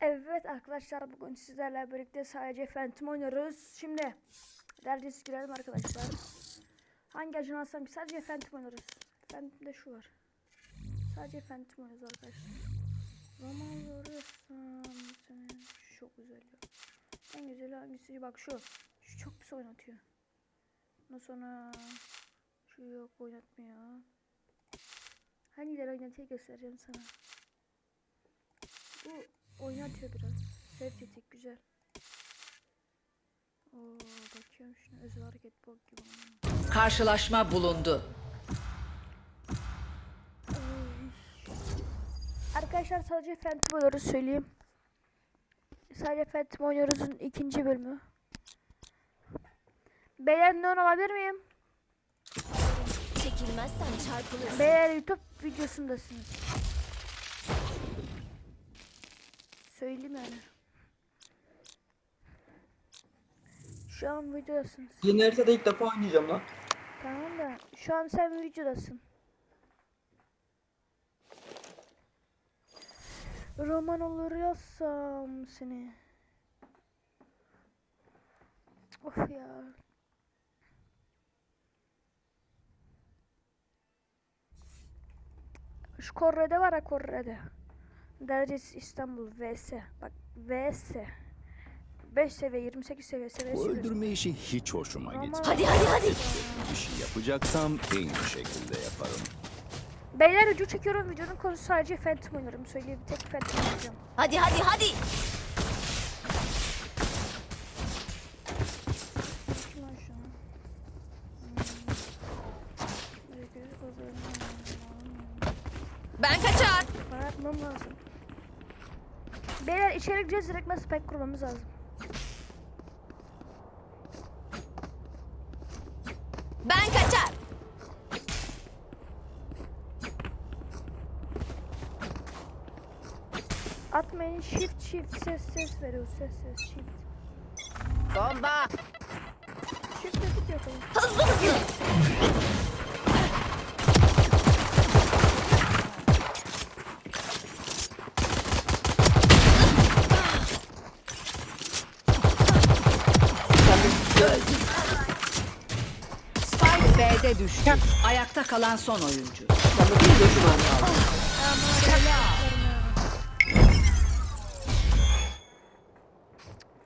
Evet arkadaşlar bugün sizlerle birlikte sadece Phantom oynuyoruz. Şimdi derecesi girelim arkadaşlar. Hangi ajan alsam ki sadece Phantom oynarız. Phantom'da şu var. Sadece Phantom oynuyoruz arkadaşlar. Roman yoruyorsam senin çok güzel. En güzeli hangisi? Bak şu. Şu çok pis oynatıyor. Ondan sonra şu yok oynatmıyor. Hangileri oynatıyor göstereceğim sana. Bu oynatıyor biraz. Sevcetik güzel. Oo bakıyorum şuna özel hareket bok gibi. Karşılaşma bulundu. Arkadaşlar sadece Phantom oynuyoruz söyleyeyim. Sadece Phantom oynuyoruz'un ikinci bölümü. Beyler ne olabilir miyim? Çekilmezsen çarpılırsın. Beyler YouTube videosundasınız. Söyleyeyim yani. Şu an videodasınız. Yeni haritada ilk defa oynayacağım lan. Tamam da şu an sen videodasın. Roman olur yazsam seni. Of ya. Şu Korre'de var ya Korre'de. Derecesi İstanbul vs. Bak vs. 5 seviye 28 seviye seviye. Bu öldürme işi hiç hoşuma gitmiyor. Hadi hadi hadi. Bir şey yapacaksam en iyi şekilde yaparım. Beyler video çekiyorum. Videonun konusu sadece Phantom oynuyorum. Söyleyeyim bir tek Phantom oynayacağım. Hadi hadi hadi. Kim lan şu an? Hmm. Elektriği kazanıyorum. Ben kaçar. Bana yapmam lazım. Beyler içeri gireceğiz direkt ben spike kurmamız lazım. Ben kaçar. Atmayın shift shift ses ses veriyor ses ses shift. Bomba. Shift yapıp yapalım. Hızlı hızlı. Spike B'de düştü. Ayakta kalan son oyuncu.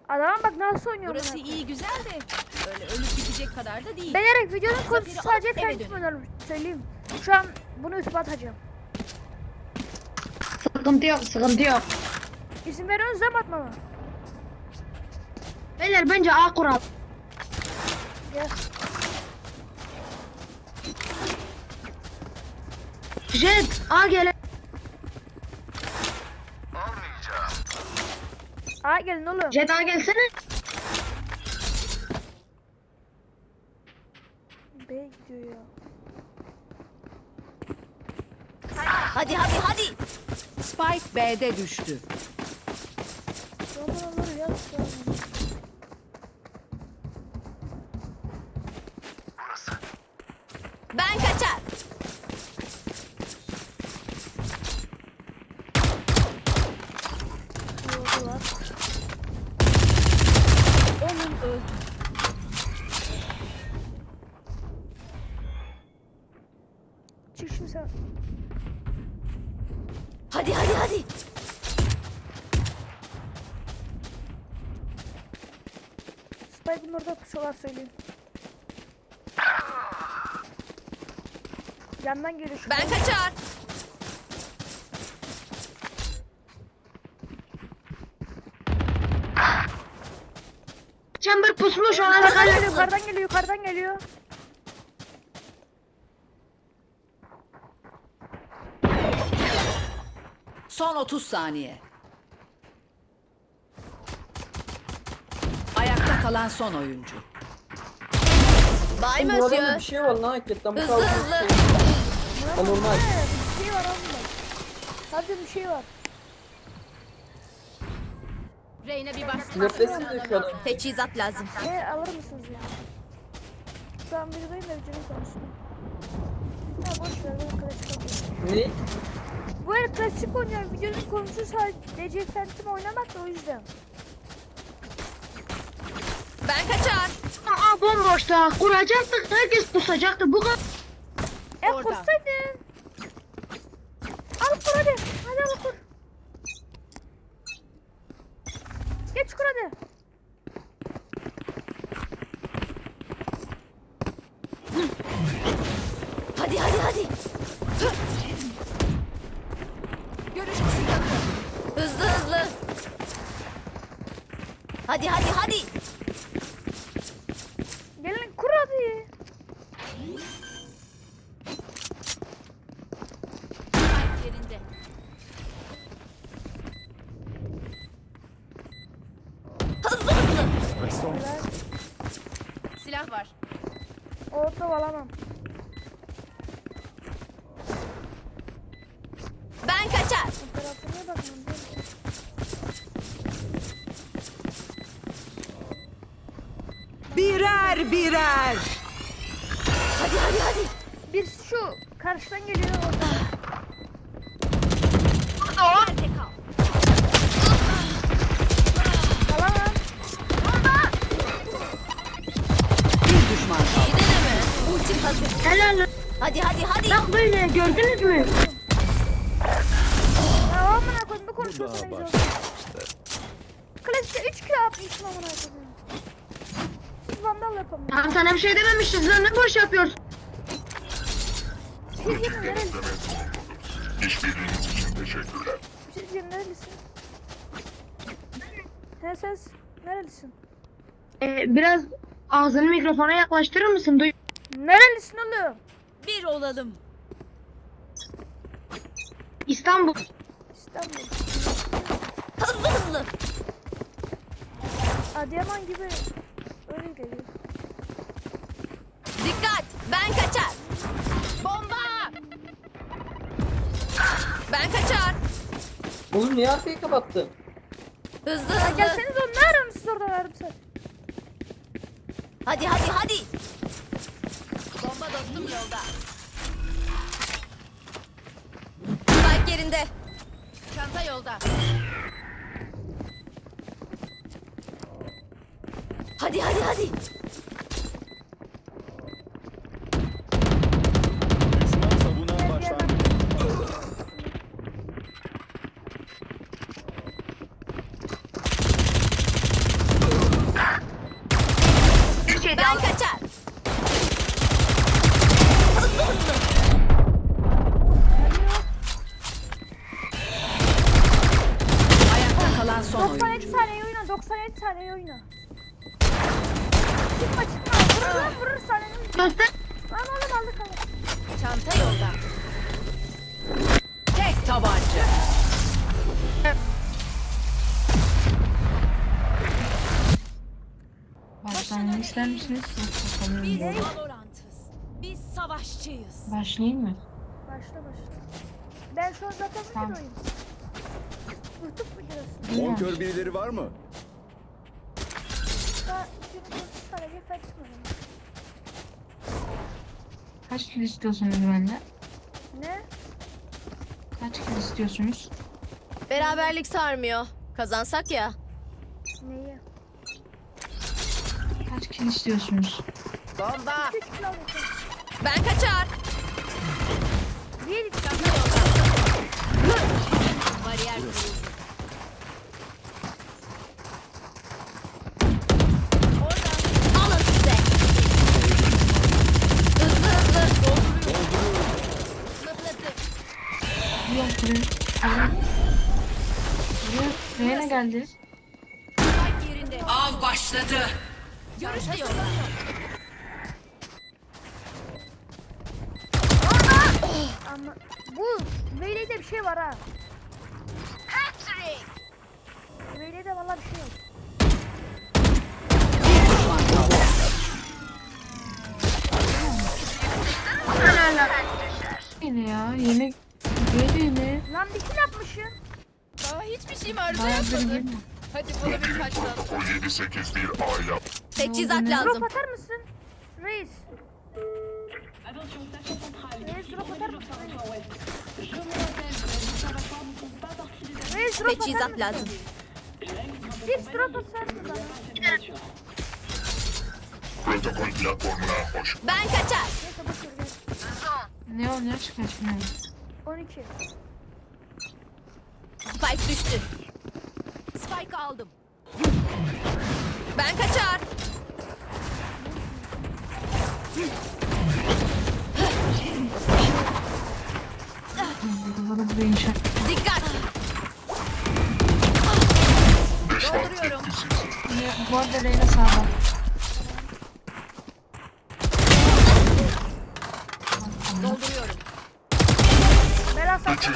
Adama bak nasıl oynuyor Burası buna. iyi güzel de öyle ölüp bitecek kadar da değil. Beyler videonun konusu Zaferi sadece alıp eve dönün. oynuyorum. Söyleyeyim. Şu an bunu YouTube'a atacağım. Sıkıntı yok, sıkıntı yok. İzin veriyorsunuz değil mi atmama? Beyler bence A kural. Gel. Jet A gele. Aa gelin oğlum. Jet A gelsene. B gidiyor ya. Hadi hadi hadi. Spike B'de düştü. Roman olur ya. Ben kaçar. Yoldular. Onun öldü. Çık şimdi sen. Hadi hadi hadi. Spike'ın orada pusular söyleyeyim. Yandan geliyor şu. Ben kaçar. Chamber pusmuş ona geliyor, yukarıdan geliyor, yukarıdan geliyor. Son 30 saniye. Ayakta kalan son oyuncu. Bay Bu arada monsieur. bir şey var lan hakikaten. Bu Hızlı kaldı. hızlı. Bir şey var oğlum. Hadi bir şey var. Reyna bir bastı. Nefresim de şu adam. Teçhizat lazım. Ne alır mısınız ya? Şu an da videonun konusunu. Ya boş ver ben. Ne? Bu el klasik oynuyorum. Videonun konusu sadece Phantom oynamak da o yüzden. Ben kaçar. Aa bomboşta. Kuracaktık. Herkes pusacaktı. Bu kadar. E kursaydın. Al kur hadi. Hadi al kur. Geç kur hadi. Hadi hadi hadi. Görüş kısıtlanıyor. Hızlı hızlı. Hadi hadi hadi. Gelin kur hadi. yerinde. Hızlı hızlı. Silah var. Orta alamam. Ben kaçar. Bu tarafına bakmam. Birer birer. Hadi hadi hadi. Bir şu karşıdan geliyor orada. Alamam. Bir düşman kaldı. Gidelim mi? Ultim hazır. Helal. Hadi hadi hadi. Bak böyle gördünüz mü? Ya amına koyayım bu Bu konuşmasına daha güzel. başlangıçtı. Klasikte 3 kilo yapmışım amına koyayım. Siz vandal yapamıyorsunuz. Tamam sana bir ne boş yapıyorsun? Siz yemin nerelisin? Siz yemin nerelisin? He ses nerelisin? Ee, biraz ağzını mikrofona yaklaştırır mısın? Duy. Nerelisin oğlum? Bir olalım. İstanbul. İstanbul. Hızlı hızlı. Adıyaman gibi öyle geliyor. Dikkat. Ben kaçar. Bomba. Ben kaçar. Oğlum niye arkayı kapattın? Hızlı Ya hızlı. gelseniz oğlum ne arıyorsunuz orada yarım saat? Hadi hadi hadi. Bomba dostum yolda. Spike yerinde. Çanta yolda. Saniye oyna. Çıkma çıkma vurur lan vurur. Göster. Lan oğlum aldık aldık. Çanta yolda. Tek tabanca. Başlamamı ister misiniz? Yoksa kalayım mı? Valorantız. Biz savaşçıyız. Başlayayım mı? Başla başla. Ben şu an zaten Tamam. videodayım. Youtube videosu. Bonkör birileri var mı? Sadece oynuyorum. Kaç kill istiyorsunuz benden? Ne? Kaç kill istiyorsunuz? Beraberlik sarmıyor. Kazansak ya. Neyi? Kaç kill istiyorsunuz? Bomba. 3 kilo aldım. Ben kaçar. Bir yolda. Bariyer kuruldu. Alın size. Hızlı hızlı. Mıhladı. Yok buraya. Buraya. Ne geldi? Av başladı. Yolda. ama bu Veyle'de bir şey var ha. Veyle'de valla bir şey yok. Yine ya. Yine. Böyle yine. Lan bir kill yapmışsın. Daha hiçbir şeyim arıza Bayağı bir yapmadı. girme. Hadi bunu bir taşla. Teçhizat lazım. Drop atar mısın? Reis. Reis drop atar mısın? Reis drop atar Teçhizat mısın? lazım. Bir drop atar mı bana? Protokol platformuna hoş Ben kaçar. Neyse gel. Ne oluyor çıkar şimdi. 12. Spike düştü. Spike aldım. Ben kaçar. Dikkat. Dolduruyorum. Bu arada Reyna sağda. Dolduruyorum. Bela sat.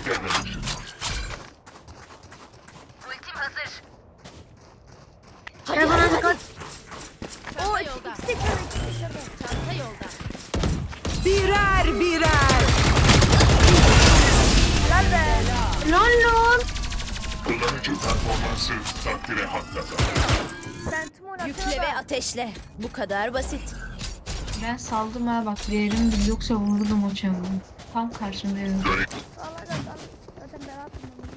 Bu kadar basit. Ben saldım ha bak bil yoksa vururdum o çabuk. Tam Allah gel al. Zaten attım ben.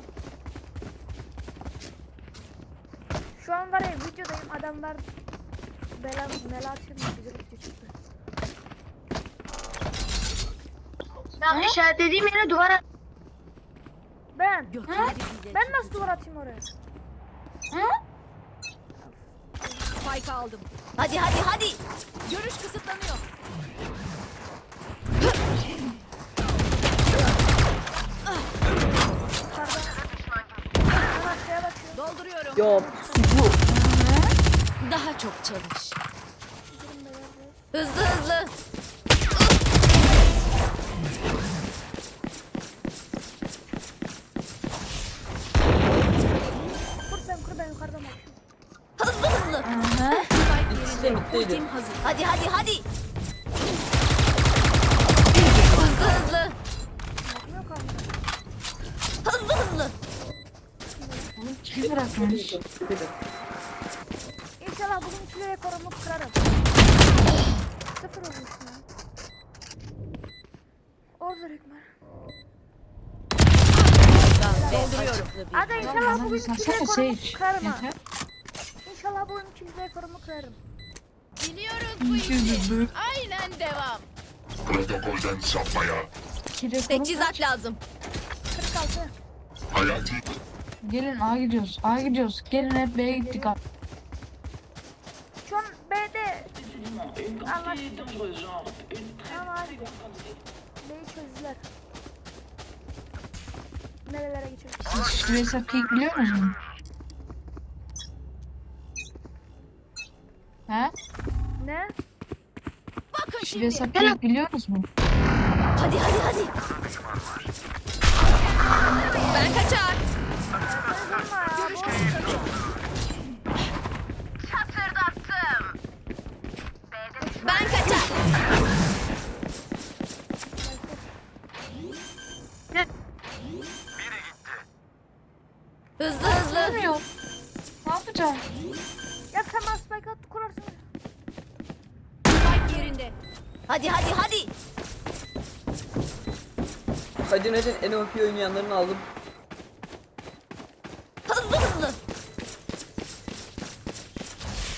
Şu an var ya videodayım adamlar bela bela atıyor güzel video çıktı. Ben işaretlediğim yere duvar at. Ben. Bile. Ben nasıl duvar atayım oraya? Spike aldım. Hadi hadi hadi. Görüş kısıtlanıyor. Dolduruyorum. Ya Daha çok çalış. Hızlı hızlı. Mitteydi. Ultim hazır. Hadi hadi hadi. Hızlı hızlı. Hızlı hızlı. Oğlum kim bırakmış? İnşallah bugün kilo rekorumu kırarım. Sıfır olmuş ya. Orada Rekmer. Dolduruyorum. Aga inşallah bugün bir kilo sarsana rekorumu Sage. kırarım ha. İnşallah bugün kilo rekorumu kırarım. Biliyoruz bu işi. Aynen devam. Protokolden sapmaya Teçhizat lazım. 46. hayati Gelin A gidiyoruz. A gidiyoruz. Gelin hep B'ye gittik abi. Şu an B'de anlaştık. Ama hadi. B'yi çözdüler. Nerelere geçiyor? Siz Tracer Peak biliyor musunuz? He? Ne? Bakın şimdi. Tracer Peak biliyor musunuz? Hadi hadi hadi. Ben kaçar. Hadi Ned'in en OP oynayanlarını aldım. Hızlı hızlı.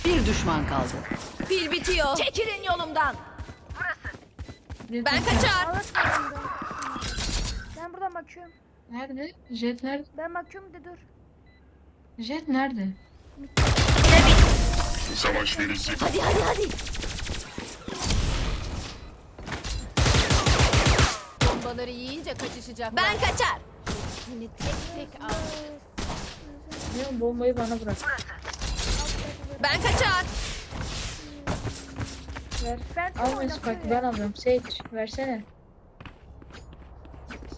Bir düşman kaldı. Pil bitiyor. Çekilin yolumdan. Ben kaçar. Ben buradan. Ben buradan bakıyorum. Nerede? Jet nerede? Ben bakıyorum de dur. Jet nerede? Hadi hadi hadi. Bombaları yiyince kaçışacaklar. Ben kaçar. Seni tek tek al. Ne bombayı bana bırak. Ben kaçar. Ver. Alma oynatıyor Spike ya. ben alıyorum. Sage versene.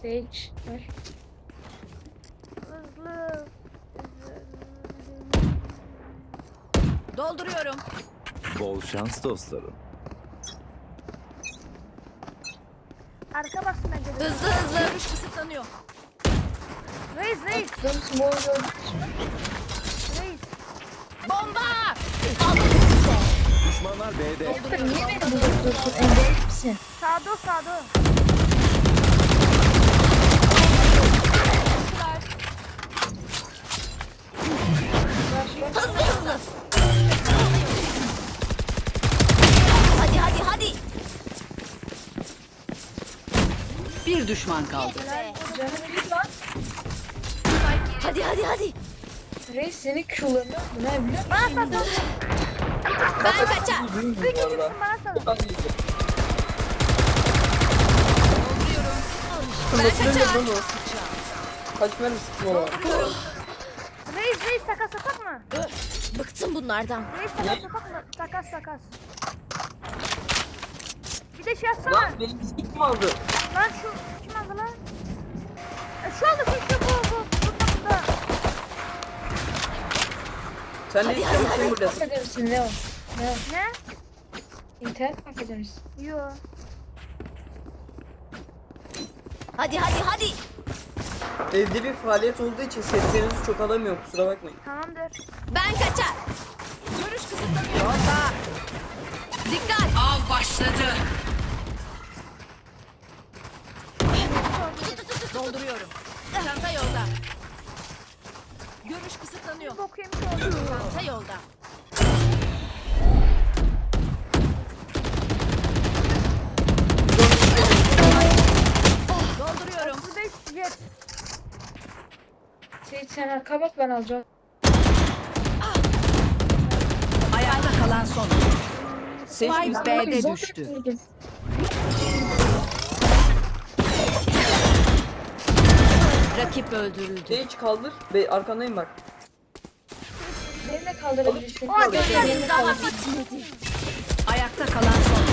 Sage ver. Dolduruyorum. Bol şans dostlarım. Arka bence de. Hızlı hızlı. Görüş kısıtlanıyor. Reis reis Dön small gördüm. reis. Bomba! Alın size. Düşmanlar B'de. Niye beni buluyorsun? Engel misin? Sağda sağda Bir düşman kaldı. Hadi hadi hadi. Reis senin Q'larını ne biliyor Bana sat. Ben kaçar. Bu arada. Bana sat. Ben kaçar. Kaç mermi sıktım ona? Reis reis takas takas mı? Bıktım bunlardan. Reis takas takas mı? Takas takas. Bir de şey yazsana. Lan benim bisiklet kim aldı? Lan şu kim aldı lan? E, şu şu şu bu bu. Burada burada. Sen ne istiyorsun sen burada? Hak edersin Leo. Leo. Ne? İnternet hak edersin. Yo. Hadi hadi hadi. Evde bir faaliyet olduğu için seslerinizi çok alamıyorum kusura bakmayın. Tamamdır. Ben kaçar. Görüş kısıtlanıyor. Dikkat. Av başladı. Dolduruyorum. Çanta yolda. Görüş kısıtlanıyor. Bok yemiş oldu. Çanta yolda. Dolduruyorum. 35 jet. Seyit sen arka bak ben alacağım. Ayakta kalan son. Spike B'de düştü. vurdum. Rakip öldürüldü. Seç kaldır. Be arkandayım bak. Beni de kaldırabilirsin. Kaldır. Ayakta kalan son.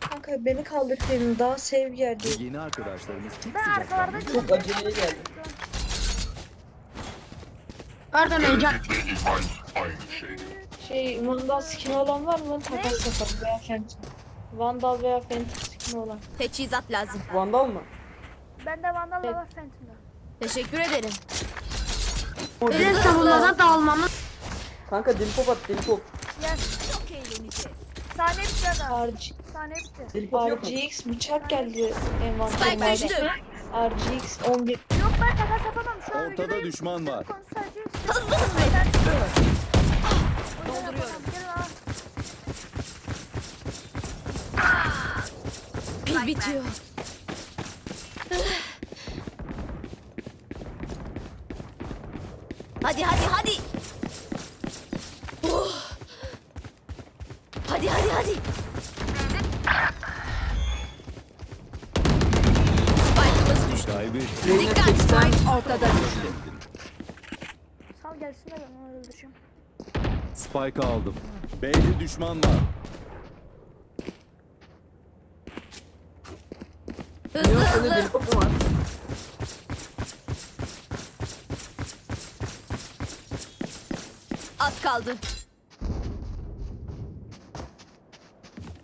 Kanka beni kaldırsaydın daha sev yerdeyim. Yeni arkadaşlarımız Ben arkalarda Çok aceleye geldi. Pardon heyecan. Şey Vandal skin olan var mı? Takas yaparım veya Phantom. Vandal veya Phantom skin olan. Teçhizat lazım. Vandal mı? Bende Vandal var Phantom'da. Teşekkür ederim. Öyle savunmada dağılmamız. Kanka dilpop at dilpop. Gel. Çok eğleneceğiz. Sahne bitti aga. RG, Sahne bitti. Dilpop yok mu? RGX bıçak geldi Spike envanterime. düştü. RGX 11. Yok ben takas yapamam. Şu an Ortada videodayım. düşman var. Hızlı hızlı. Dolduruyorum. Pil bitiyor. Hadi hadi hadi. Oh. Hadi hadi hadi. Spike'ımız düştü. Kaybettik. Dikkat. seksen. Ortada düştü. Sal gelsin de ben onu öldüreceğim. Spike aldım. B'de düşman var. Hızlı hızlı. Az kaldı.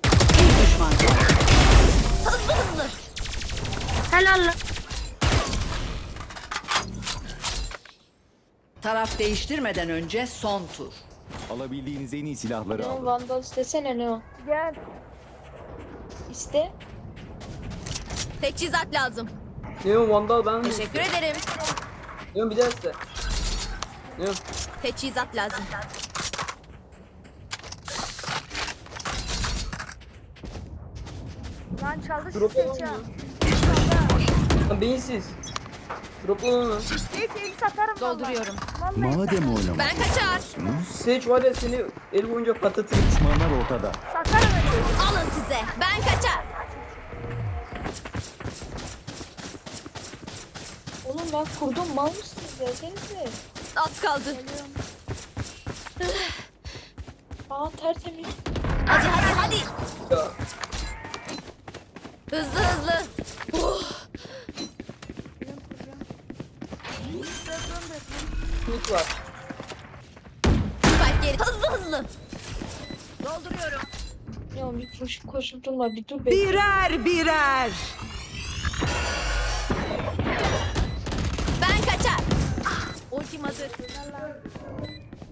Bir düşman kaldı. Hızlı hızlı. Helal lan. Taraf değiştirmeden önce son tur. Alabildiğiniz en iyi silahları Neon alın. Vandal istesene Neon. Gel. İste. Teçhizat lazım. Neon Vandal ben mi? Teşekkür ederim. Neon bir daha iste. Neon. Teçhizat lazım. Lan çaldı şu Drop seçi. alalım Lan beyinsiz. Dropla lan onu. Hiç eli satarım valla. Dolduruyorum. Vallahi Madem oynamak Ben kaçar. istiyorsunuz, Seç var ya seni el boyunca patlatırım. düşmanlar ortada. satarım öyle. Alın size. Ben kaçar. Oğlum ben kurdum mal mısınız gelsenize. Az kaldı. Aa tertemiz. Hadi hadi hadi. Ya. Hızlı hızlı. Oh. Mid var. Geri. Hızlı hızlı. Dolduruyorum. Ya bir koş, koşup durma bir dur be. Birer birer. Ben kaçar. Ultim hazır.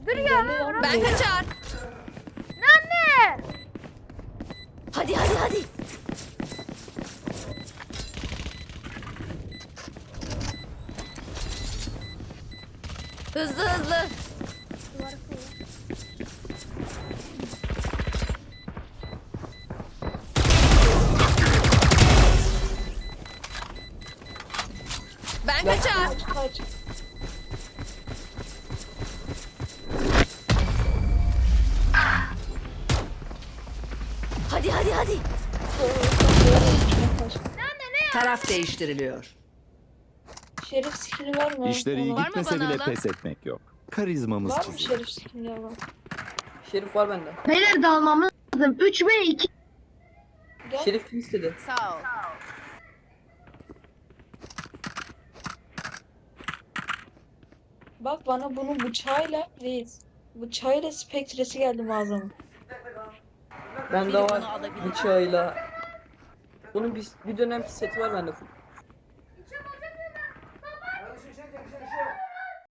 Dur ya. Ben kaçar. Hızlı hızlı. Ben kaçar. Kaç kaç. Hadi hadi hadi. Taraf değiştiriliyor. Şerif skill'i var mı? İşleri iyi Ona- Var mı gitmese bana bile alan? pes etmek yok. Karizmamız Var mı çiziyor. şerif skill'i olan? Şerif var bende. Beyler dalmamız lazım. 3 ve 2. Gel. Şerif kim istedi? Sağ ol. Bak bana bunun bıçağıyla reis. Bıçağıyla spektresi geldi mağazama. Bende Biri var bunu alabilir. bıçağıyla. Bunun bir, bir dönem seti var bende.